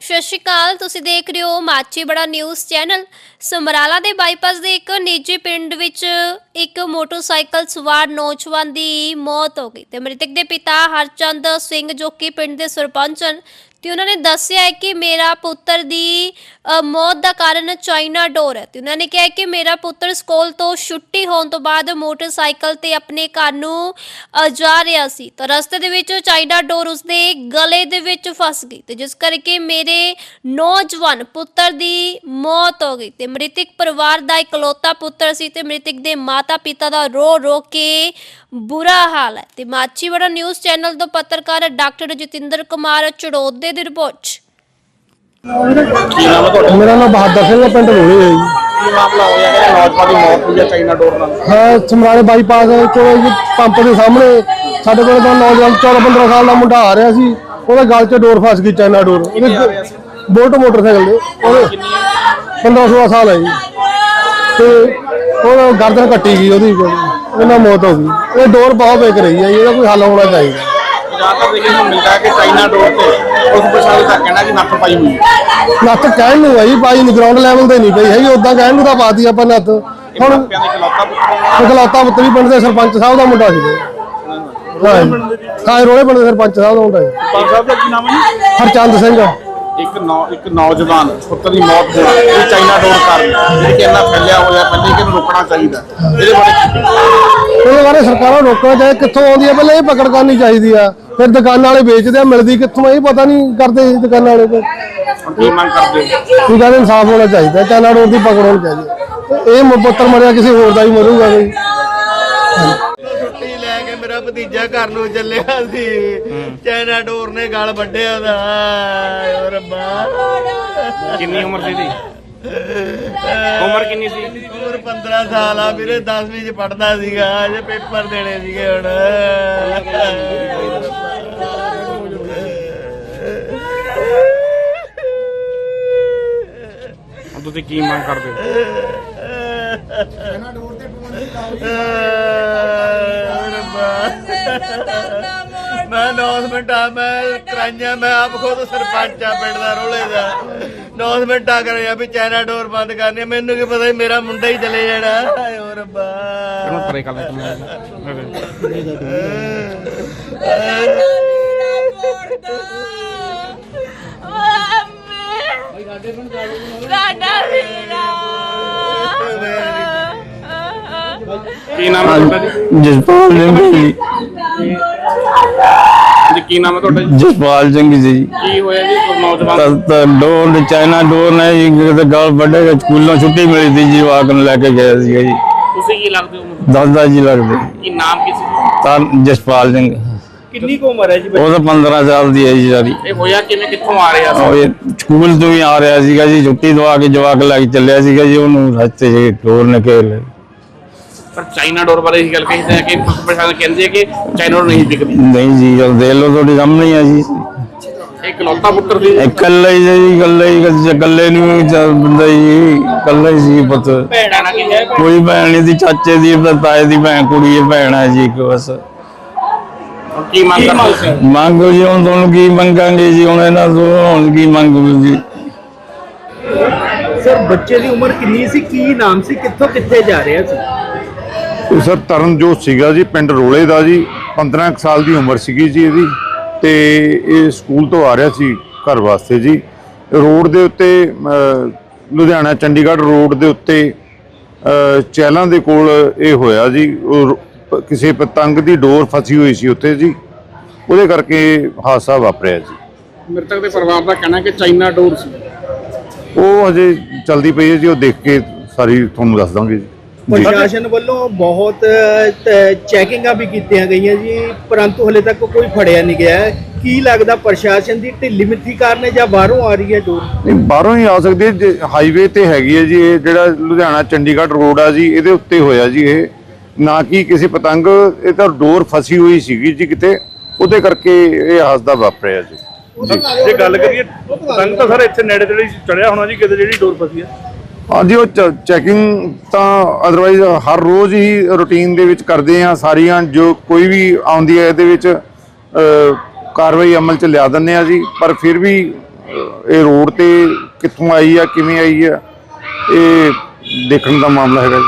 ਸਤਿ ਸ਼੍ਰੀ ਅਕਾਲ, ਤੁਸੀਂ ਦੇਖ ਰਹੇ ਹੋ ਮਾਚੀ ਬੜਾ ਨਿਊਜ਼ ਚੈਨਲ ਸਮਰਾਲਾ ਦੇ ਬਾਈਪਾਸ ਦੇ ਇੱਕ ਨਿੱਜੀ ਪਿੰਡ ਵਿੱਚ ਇੱਕ ਮੋਟਰਸਾਈਕਲ ਸਵਾਰ ਨੌਜਵਾਨ ਦੀ ਮੌਤ ਹੋ ਗਈ ਤੇ ਮ੍ਰਿਤਕ ਦੇ ਪਿਤਾ ਹਰਚੰਦ ਸਿੰਘ ਜੋ ਕਿ ਪਿੰਡ ਦੇ ਸਰਪੰਚ ਹਨ ਤੇ ਉਹਨਾਂ ਨੇ ਦੱਸਿਆ ਹੈ ਕਿ ਮੇਰਾ ਪੁੱਤਰ ਦੀ ਅ, ਮੌਤ ਦਾ ਕਾਰਨ ਚਾਈਨਾ ਡੋਰ ਹੈ। ਤੇ ਉਹਨਾਂ ਨੇ ਕਿਹਾ ਹੈ ਕਿ ਮੇਰਾ ਪੁੱਤਰ ਸਕੂਲ ਤੋਂ ਛੁੱਟੀ ਹੋਣ ਤੋਂ ਬਾਅਦ ਮੋਟਰਸਾਈਕਲ ਤੇ ਆਪਣੇ ਘਰ ਨੂੰ ਅ, ਜਾ ਰਿਹਾ ਸੀ। ਤਾਂ ਰਸਤੇ ਦੇ ਵਿੱਚ ਚਾਈਨਾ ਡੋਰ ਉਸਦੇ ਗਲੇ ਦੇ ਵਿੱਚ ਫਸ ਗਈ। ਤੇ ਜਿਸ ਕਰਕੇ ਮੇਰੇ ਨੌਜਵਾਨ ਪੁੱਤਰ ਦੀ ਮੌਤ ਹੋ ਗਈ। ਤੇ ਮ੍ਰਿਤਕ ਪਰਿਵਾਰ ਦਾ ਇਕਲੌਤਾ ਪੁੱਤਰ ਸੀ ਤੇ ਮ੍ਰਿਤਕ ਦੇ ਮਾਤਾ ਪਿਤਾ ਦਾ ਰੋ ਰੋ ਕੇ ਬੁਰਾ ਹਾਲ ਹੈ। ਤੇ ਮਾਚੀਵਾੜਾ ਨਿਊਜ਼ ਚੈਨਲ ਤੋਂ ਪੱਤਰਕਾਰ ਡਾਕਟਰ ਜਤਿੰਦਰ ਕੁਮਾਰ ਚੜੋਦੇ ਦੀ ਰਿਪੋਰਟ। ਮੇਰਾ ਨਾਮ ਬਹਾਦਰ ਸਿੰਘ ਹੈ ਪਿੰਡ ਰੋਲੇ ਹੈ ਜੀ। ਕੀ ਮਾਮਲਾ ਹੋਇਆ ਕਿ ਨੌਜਵਾਨ ਦੀ ਮੌਤ ਹੋਈ ਹੈ ਚਾਈਨਾ ਡੋਰ ਨਾਲ? ਹਾਂ ਸਮਰਾਲੇ ਬਾਈਪਾਸ ਕੋਲ ਜੀ ਪੰਪ ਦੇ ਸਾਹਮਣੇ। ਸਾਡੇ ਕੋਲ ਤਾਂ ਨੌਜਵਾਨ 14 15 ਸਾਲ ਦਾ ਮੁੰਡਾ ਆ ਰਿਹਾ ਸੀ ਉਹਦੇ ਗਲ 'ਚ ਡੋਰ ਫਸ ਗਈ ਚਾਈਨਾ ਡੋਰ? ਬੋਲਟ ਮੋਟਰਸਾਈਕਲ ਦੇ ਉਹਦੇ 15 16 ਸਾਲ ਹੈ ਜੀ। ਤੇ ਉਹ ਗਰਦਨ ਕੱਟੀ ਗਈ ਉਹਦੀ। ਉਹਨਾਂ ਮੌਤ ਹੋ ਗਈ। ਇਹ ਡੋਰ ਬਹੁਤ ਵੇਕ ਰਹੀ ਹੈ ਇਹਦਾ ਕੋਈ ਹੱਲ ਹੋਣਾ ਚਾਹੀਦਾ। ਜਾਂ ਤਾਂ ਦੇਖੇ ਨੂੰ ਮਿਲਦਾ ਹੈ ਕਿ ਚਾਈਨਾ ਡੋਰ ਤੇ ਉਸ ਪ੍ਰਸ਼ਾਸਨ ਦਾ ਕਹਿਣਾ ਕਿ ਨੱਥ ਪਾਈ ਹੋਈ ਹੈ। ਨੱਥ ਕਹਿਣ ਨੂੰ ਹੈ ਜੀ ਭਾਈ ਨੂੰ ਗਰਾਊਂਡ ਲੈਵਲ ਤੇ ਨਹੀਂ ਪਈ ਹੈਗੀ ਉਦਾਂ ਕਹਿਣ ਨੂੰ ਤਾਂ ਪਾਤੀ ਆਪਾਂ ਨੱਥ। ਹੁਣ ਇਕਲੌਤਾ ਪੁੱਤਰ ਵੀ ਪਿੰਡ ਦੇ ਸਰਪੰਚ ਸਾਹਿਬ ਦਾ ਮੁੰਡਾ ਸੀ। ਹਾਂ ਜੀ। ਹਾਂ ਰੋਲੇ ਪਿੰਡ ਦੇ ਸਰਪੰਚ ਸਾਹਿਬ ਦਾ ਮੁੰਡਾ ਸੀ। ਪੰਜ ਸਾਹਿਬ ਦਾ ਕੀ ਨਾਮ ਹੈ ਹਰਚੰਦ ਸਿੰਘ। ਇੱਕ ਨੌ ਇੱਕ ਨੌਜਵਾਨ ਪੁੱਤਰ ਦੀ ਮੌਤ ਹੋਣਾ ਇਹ ਚਾਈਨਾ ਡੋਰ ਕਾਰਨ ਜਿਹੜੀ ਕਿ ਇੰਨਾ ਫੈਲਿਆ ਹੋਇਆ ਪਹਿਲੇ ਇਹਨੂੰ ਰੋਕਣਾ ਚਾਹੀਦਾ। ਇਹਦੇ ਬਾਰੇ ਉਹਦੇ ਬਾਰੇ ਸਰਕਾਰਾਂ ਨੂੰ ਰੋਕਣਾ ਚਾਹੀਦਾ ਕਿੱਥੋਂ ਆਉਂਦੀ ਹੈ ਪਹਿਲਾਂ ਇਹ ਪਕੜ ਕਰਨੀ ਚਾਹੀਦੀ ਆ। ਫਿਰ ਦੁਕਾਨਾਂ ਵਾਲੇ ਵੇਚਦੇ ਆ ਮਿਲਦੀ ਕਿੱਥੋਂ ਆ, ਇਹ ਪਤਾ ਨਹੀਂ ਕਰਦੇ ਦੁਕਾਨਾਂ ਵਾਲੇ ਕੋਈ ਹੁਣ ਕੀ ਮੰਗ ਕਰਦੇ ਹੋ? ਇਹ ਕਹਿੰਦੇ ਇਨਸਾਫ ਹੋਣਾ ਚਾਹੀਦਾ ਚਾਈਨਾ ਡੋਰ ਦੀ ਪਕੜ ਹੋਣੀ ਚਾਹੀਦੀ ਹੈ। ਇਹ ਮ- ਪੁੱਤਰ ਮਰਿਆ ਕਿਸੇ ਹੋਰ ਦਾ ਹੀ ਮਰੂਗਾ ਬਈ ਛੁੱਟੀ ਲੈ ਕੇ ਮੇਰਾ ਭਤੀਜਾ ਘਰ ਨੂੰ ਚੱਲਿਆ ਸੀ। ਚਾਈਨਾ ਡੋਰ ਨੇ ਗਲ ਵੱਢਿਆ ਓ ਰੱਬਾ। ਕਿੰਨੀ ਉਮਰ ਸੀ ਦੀ ਉਮਰ ਕਿੰਨੀ ਸੀ? ਉਮਰ 15 ਸਾਲ ਆ ਵੀਰੇ 10ਵੀਂ ਚ ਪੜਦਾ ਸੀਗਾ ਅਜੇ ਪੇਪਰ ਦੇਣੇ ਸੀਗੇ ਹੁਣ। ਹੁਣ ਤੁਸੀਂ ਕੀ ਮੰਗ ਕਰਦੇ ਹੋ? ਮੈਂ ਅਨਾਉਂਸਮੈਂਟ ਮੈਂ ਕਰਾਈਆਂ ਮੈਂ ਆਪ ਖੁਦ ਸਰਪੰਚ ਆ ਪਿੰਡ ਦਾ ਰੋਲੇ ਦਾ। ਅਨਾਉਂਸਮੈਂਟ ਆ ਕਰਿਆ ਵੀ ਚਾਈਨਾ ਡੋਰ ਬੰਦ ਕਰਨੀ। ਮੈਨੂੰ ਕੀ ਪਤਾ ਸੀ ਮੇਰਾ ਮੁੰਡਾ ਹੀ ਚਲੇ ਜਾਣਾ। ਹਾਏ ਓ ਰੱਬਾ। ਕਿਹਨੂੰ ਪਰੇ ਕਰ ਲੈ ਸਾਡਾ ਵੀਰਾ ਕੀ ਨਾਮ ਹੈ ਤੁਹਾਡਾ ਜੀ? ਜਸਪਾਲ ਸਿੰਘ ਜੀ। ਜੀ ਕੀ ਨਾਮ ਹੈ ਤੁਹਾਡਾ ਜੀ? ਜਸਪਾਲ ਸਿੰਘ ਜੀ। ਕੀ ਹੋਇਆ ਜੀ? ਕੋਈ ਨੌਜਵਾਨ? ਤਾਂ ਤਾਂ ਡੋਰ ਨੇ ਚਾਈਨਾ ਡੋਰ ਨੇ ਜੀ ਕਿਤੇ ਗਲ ਵੱਡੇ ਸਕੂਲੋਂ ਛੁੱਟੀ ਮਿਲੀ ਸੀ ਜੀ ਵਾਕ ਨੂੰ ਲੈ ਕੇ ਗਿਆ ਸੀ ਜੀ। ਤੁਸੀਂ ਕੀ ਲੱਗਦੇ ਹੋ ਦਾਦਾ ਜੀ ਲੱਗਦੇ। ਕੀ ਨਾਮ ਕੀ ਸੀ? ਤਾਂ ਜਸਪਾਲ ਸਿੰਘ। ਕਿੰਨੀ ਕੁ ਉਮਰ ਹੈ ਜੀ ਉਹ ਤਾਂ 15 ਸਾਲ ਦੀ ਹੈ ਜੀ ਸਾਰੀ। ਇਹ ਹੋਇਆ ਕਿਵੇਂ? ਕਿੱਥੋਂ ਆ ਰਿਹਾ ਉਹ ਸੀ ਇਹ ਸਕੂਲ ਤੋਂ ਹੀ ਆ ਰਿਹਾ ਸੀਗਾ ਜੀ ਛੁੱਟੀ ਦਵਾ ਕੇ ਜਵਾਕ ਲੈ ਕੇ ਚੱਲਿਆ ਸੀਗਾ ਜੀ ਉਹਨੂੰ ਰਸਤੇ 'ਚ ਡੋਰ ਨੇ ਘੇਰ ਲਿਆ। ਪਰ ਚਾਈਨਾ ਡੋਰ ਬਾਰੇ ਇਹ ਗੱਲ ਕਹੀ ਹੈ ਕਿ ਪ੍ਰਸ਼ਾਸਨ ਕਹਿੰਦੇ ਕਿ ਚਾਈਨਾ ਡੋਰ ਨਹੀਂ ਦਿਖਦੀ ਨਹੀਂ ਜੀ ਜਦ ਦੇਖ ਲਓ ਤੁਹਾਡੇ ਸਾਹਮਣੇ ਆ ਜੀ। ਇਕਲੌਤਾ ਪੁੱਤਰ ਸੀ ਇਕੱਲੇ ਹੀ ਜੀ ਇਕੱਲੇ ਹੀ ਇਕੱਲੇ ਨੂੰ ਬੰਦਾ ਜੀ ਇਕੱਲਾ ਹੀ ਸੀ ਪੁੱਤ। ਭੈਣਾਂ ਕੋਈ ਭੈਣ ਨਹੀਂ ਦੀ ਚਾਚੇ ਦੀ ਤਾਂ ਤਾਏ ਦੀ ਭੈਣ ਕੁੜੀ ਹੈ ਭੈਣ ਹੈ ਜੀ ਇੱਕ ਬਸ। ਕੀ ਮੰਗ ਮੰਗੋ ਜੀ ਹੁਣ ਤੁਹਾਨੂੰ ਕੀ ਮੰਗਾਂਗੇ ਜੀ ਹੁਣ ਇਹਨਾਂ ਤੋਂ ਹੁਣ ਕੀ ਮੰਗੋ ਜੀ। ਸਰ ਬੱਚੇ ਦੀ ਉਮਰ ਕਿੰਨੀ ਸੀ ਕੀ ਨਾਮ ਸੀ ਕਿੱਥੋਂ ਕਿੱਥੇ ਜਾ ਰਿਹਾ ਸੀ ਇਹ ਸਰ ਤਰਨਜੋਤ ਸੀਗਾ ਜੀ ਪਿੰਡ ਰੋਲੇ ਦਾ ਜੀ। 15 ਕੁ ਸਾਲ ਦੀ ਉਮਰ ਸੀਗੀ ਜੀ ਇਹਦੀ ਤੇ ਇਹ ਸਕੂਲ ਤੋਂ ਆ ਰਿਹਾ ਸੀ ਘਰ ਵਾਸਤੇ ਜੀ। ਰੋਡ ਦੇ ਉੱਤੇ ਲੁਧਿਆਣਾ ਚੰਡੀਗੜ੍ਹ ਰੋਡ ਦੇ ਉੱਤੇ ਚਹਿਲਾਂ ਦੇ ਕੋਲ ਇਹ ਹੋਇਆ ਜੀ। ਕਿਸੇ ਪਤੰਗ ਦੀ ਡੋਰ ਫਸੀ ਹੋਈ ਸੀ ਉੱਤੇ ਜੀ। ਉਹਦੇ ਕਰਕੇ ਹਾਦਸਾ ਵਾਪਰਿਆ ਜੀ। ਮ੍ਰਿਤਕ ਦੇ ਪਰਿਵਾਰ ਦਾ ਕਹਿਣਾ ਕਿ ਚਾਈਨਾ ਡੋਰ ਸੀ। ਉਹ ਹਜੇ ਚਲਦੀ ਪਈ ਹੈ ਜੀ ਉਹ ਦੇਖ ਕੇ ਸਾਰੀ ਤੁਹਾਨੂੰ ਦੱਸ ਦਾਂਗੇ ਜੀ। ਪ੍ਰਸ਼ਾਸਨ ਵੱਲੋਂ ਬਹੁਤ ਚੈਕਿੰਗਾਂ ਵੀ ਕੀਤੀਆਂ ਗਈਆਂ ਜੀ ਪਰੰਤੂ ਹਲੇ ਤੱਕ ਕੋਈ ਫੜਿਆ ਨਹੀਂ ਗਿਆ। ਹੈ। ਕੀ ਲੱਗਦਾ ਪ੍ਰਸ਼ਾਸਨ ਦੀ ਢਿੱਲੀ ਮਿੱਠੀ ਕਾਰਨ ਹੈ ਜਾਂ ਬਾਹਰੋਂ ਆ ਰਹੀ ਹੈ ਡੋਰ ਨਹੀਂ ਬਾਹਰੋਂ ਹੀ ਆ ਸਕਦੇ ਜੇ ਹਾਈਵੇ ਤੇ ਹੈਗੀ ਹੈ ਜੀ ਇਹ ਜਿਹੜਾ ਲੁਧਿਆਣਾ ਚੰਡੀਗੜ੍ਹ ਰੋਡ ਆ ਜੀ ਇਹਦੇ ਉੱਤੇ ਹੋਇਆ ਜੀ ਇਹ। ਨਾ ਕਿ ਕਿਸੇ ਪਤੰਗ ਇਹ ਤਾਂ ਡੋਰ ਫਸੀ ਹੋਈ ਸੀਗੀ ਜੀ ਕਿਤੇ ਉਹਦੇ ਕਰਕੇ ਇਹ ਹਾਦਸਾ ਵਾਪਰਿਆ ਜੀ। ਜੀ ਜੇ ਗੱਲ ਕਰੀਏ ਪਤੰਗ ਤਾਂ ਸਰ ਇੱਥੇ ਨੇੜੇ ਤੇੜੇ ਚੜਿਆ ਹੋਣਾ ਜੀ ਕਿਤੇ ਜਿਹੜੀ ਡੋਰ ਫਸੀ ਹੈ। ਹਾਂਜੀ, ਉਹ ਚੈਕਿੰਗ ਤਾਂ ਅਦਰਵਾਈਜ਼ ਹਰ ਰੋਜ਼ ਹੀ ਰੁਟੀਨ ਦੇ ਵਿੱਚ ਕਰਦੇ ਆ ਸਾਰੀਆਂ, ਜੋ ਕੋਈ ਵੀ ਆਉਂਦੀ ਹੈ ਇਹਦੇ ਵਿੱਚ ਕਾਰਵਾਈ ਅਮਲ ਚ ਲਿਆ ਦਿੰਦੇ ਆ ਜੀ। ਪਰ ਫਿਰ ਵੀ ਇਹ ਰੋਡ ਤੇ ਕਿੱਥੋਂ ਆਈ ਆ, ਕਿਵੇਂ ਆਈ ਆ, ਇਹ ਦੇਖਣ ਦਾ ਮਾਮਲਾ ਹੈਗਾ ਜੀ।